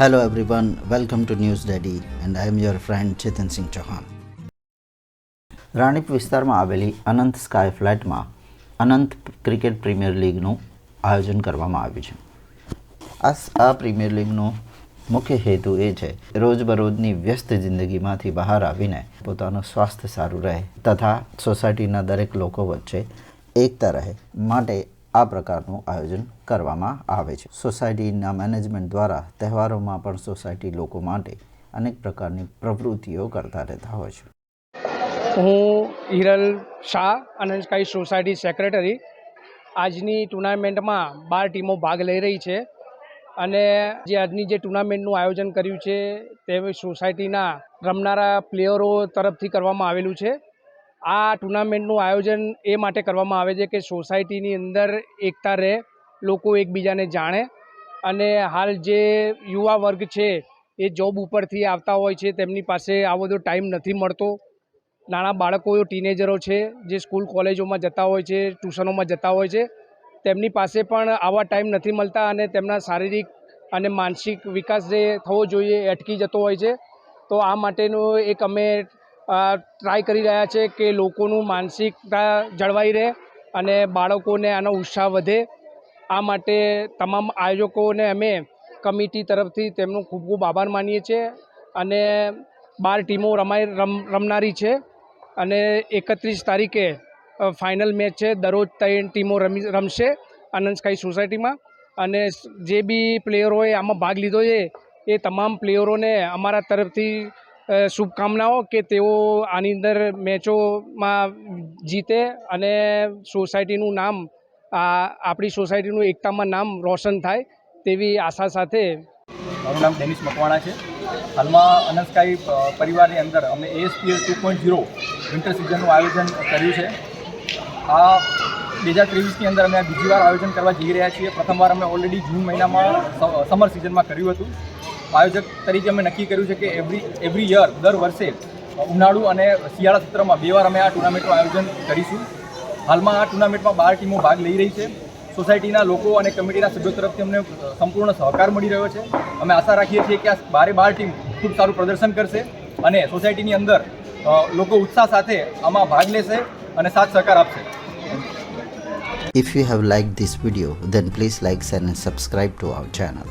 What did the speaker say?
Hello everyone, welcome to News Daddy and I am your friend Chetan Singh Chauhan. Ranip વિસ્તારમાં આવેલી અનંત sky ફ્લેટમાં અનંત cricket premier લીગનું આયોજન કરવામાં આવ્યું છે. આ આ પ્રીમિયર લીગનો મુખ્ય હેતુ એ છે રોજબરોજની વ્યસ્ત જિંદગીમાંથી બહાર આવીને પોતાનું સ્વાસ્થ્ય સારું રહે તથા સોસાયટીના દરેક લોકો વચ્ચે એકતા રહે. માટે આ પ્રકારનું આયોજન કરવામાં આવે છે. સોસાયટીના મેનેજમેન્ટ દ્વારા તહેવારોમાં પણ સોસાયટી લોકો માટે અનેક પ્રકારની પ્રવૃત્તિઓ કરતા રહેતા હોય છે. હું હિરલ શાહ અને સ્કાય સોસાયટી સેક્રેટરી આજની ટુર્નામેન્ટમાં બાર ટીમો ભાગ લઈ રહી છે અને જે આજની જે ટુર્નામેન્ટનું આયોજન કર્યું છે તે સોસાયટીના રમનારા પ્લેયરો તરફથી કરવામાં આવેલું છે. આ ટુર્નામેન્ટનું આયોજન એ માટે કરવામાં આવે છે કે સોસાયટીની અંદર એકતા રહે, લોકો એકબીજાને જાણે અને હાલ જે યુવા વર્ગ છે એ જોબ ઉપરથી આવતા હોય છે, તેમની પાસે આ બધો ટાઈમ નથી મળતો. નાના બાળકો, ટીનેજરો છે જે સ્કૂલ કોલેજોમાં જતા હોય છે, ટ્યુશનોમાં જતા હોય છે, તેમની પાસે પણ આવા ટાઈમ નથી મળતા અને તેમના શારીરિક અને માનસિક વિકાસ જે થવો જોઈએ અટકી જતો હોય છે. તો આ માટેનું એક અમે ટ્રાય કરી રહ્યા છે કે લોકોનું માનસિકતા જળવાઈ રહે અને બાળકોને આનો ઉત્સાહ વધે. આ માટે તમામ આયોજકોને અમે કમિટી તરફથી તેમનો ખૂબ ખૂબ આભાર માનીએ છીએ અને બાર ટીમો રમાઈ, રમ, રમનારી છે અને એકત્રીસ તારીખે ફાઇનલ મેચ છે. દરરોજ ત્રણ ટીમો રમી, રમશે આનંદ સ્કાય સોસાયટીમાં અને જે બી પ્લેયરોએ આમાં ભાગ લીધો છે, એ તમામ પ્લેયરોને અમારા તરફથી શુભકામનાઓ કે તેઓ આની અંદર મેચોમાં જીતે અને સોસાયટીનું નામ, આ આપણી સોસાયટીનું એકતામાં નામ રોશન થાય તેવી આશા સાથે મારું નામ ડેનિસ મકવાણા છે. હાલમાં અનસ્કાઈ પરિવારની અંદર અમે ASPL two point zero winter સિઝનનું આયોજન કર્યું છે. આ બે હજાર ત્રેવીસની અંદર અમે બીજી વાર આયોજન કરવા જઈ રહ્યા છીએ. પ્રથમવાર અમે ઓલરેડી જૂન મહિનામાં સમર સિઝનમાં કર્યું હતું. આયોજક તરીકે અમે નક્કી કર્યું છે કે એવરી એવરી યર દર વર્ષે ઉનાળુ અને શિયાળા સત્રમાં બે વાર અમે આ ટુર્નામેન્ટનું આયોજન કરીશું. હાલમાં આ ટુર્નામેન્ટમાં બાર ટીમો ભાગ લઈ રહી છે. સોસાયટીના લોકો અને કમિટીના સભ્યો તરફથી અમને સંપૂર્ણ સહકાર મળી રહ્યો છે. અમે આશા રાખીએ છીએ કે આ બારે બાર ટીમ ખૂબ સારું પ્રદર્શન કરશે અને સોસાયટીની અંદર લોકો ઉત્સાહ સાથે આમાં ભાગ લેશે અને સાથ સહકાર આપશે. If you have liked this video, then please like, share and subscribe to our channel.